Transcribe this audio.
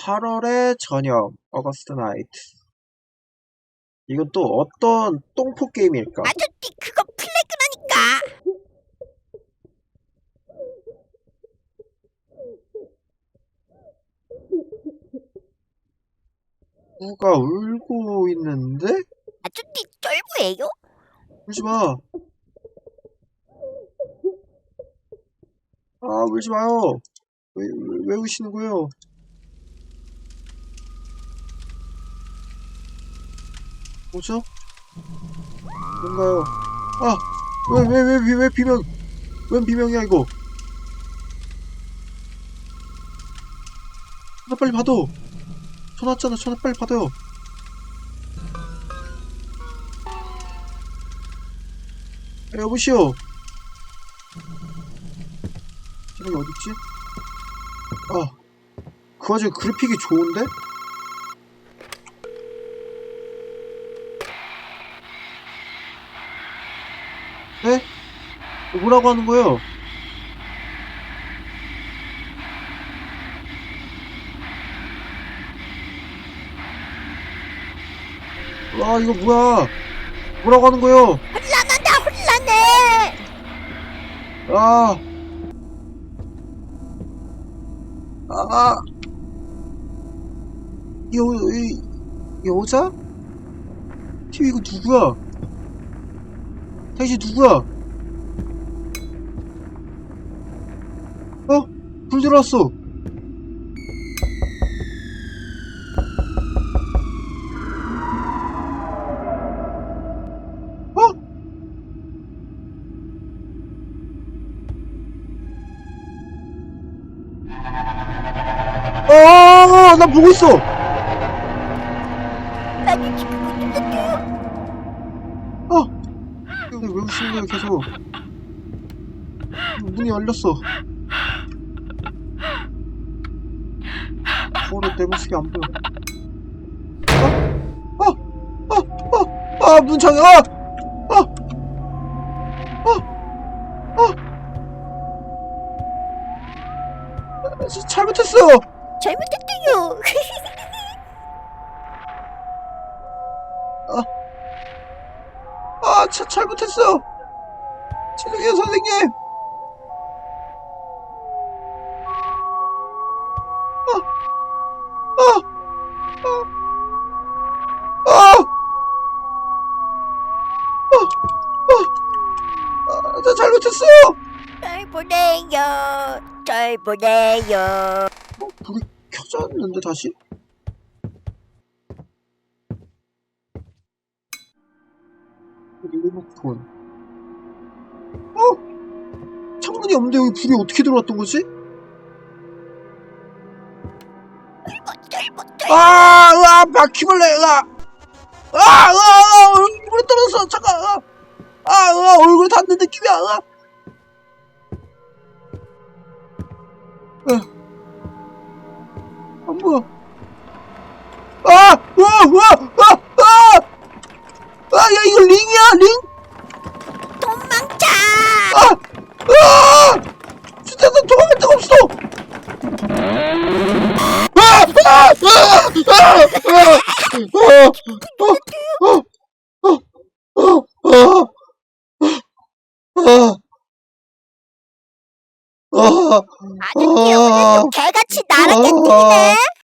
8월의 저녁, 어거스트 나이트. 이건 또 어떤 똥포 게임일까? 아저씨 그거 플래그라니까 누가 울고 있는데? 아저씨 쫄보예요? 울지 마. 아, 울지 마요. 왜, 왜, 왜 우시는 거예요? 뭐죠? 뭔가요? 아! 왜, 왜, 왜, 왜, 왜 비명, 웬 비명이야, 이거? 전화 빨리 받아! 전화 왔잖아, 전화 빨리 받아요! 아, 여보시오. 사람이 어딨지? 아, 그 와중에 그래픽이 좋은데? 네? 뭐라고 하는 거예요? 와, 이거 뭐야? 뭐라고 하는 거예요? 혼란하다 혼란해 아. 아. 여, 이, 여자? TV 이거 누구야? 당신 누구야? 어? 불 들어왔어. 어? 아, 나 보고 있어. 어. 근데 왜 웃는 거야 계속? 문이 열렸어. 오늘 대문식이 안 보여. 어? 어? 어? 어? 아, 문 창이야! 어! 어! 어! 어! 잘못했어! 잘못했대요. 아, 차, 잘못했어! 진욱이 선생님! 나 잘못했어요! 잘 보내요 잘 보내요 어, 불이 켜졌는데, 다시? 리모컨. 어? 창문이 없는데 여기 불이 어떻게 들어왔던 거지? 쫄보 아, 으아, 바퀴벌레, 으아! 아, 으아, 으아, 얼굴에 떨어졌어, 잠깐, 으아! 아, 으아, 얼굴에 닿는 느낌이야, 으아! 으아. 안 보여. 아! 으아, 으아, 으아, 아! 아, 야, 이거 링이야, 링? 도망쳐 아! 아! 진짜 나 도망갈 데가 없어! 아저씨 오늘 좀 개같이 나를 깨뜨리네.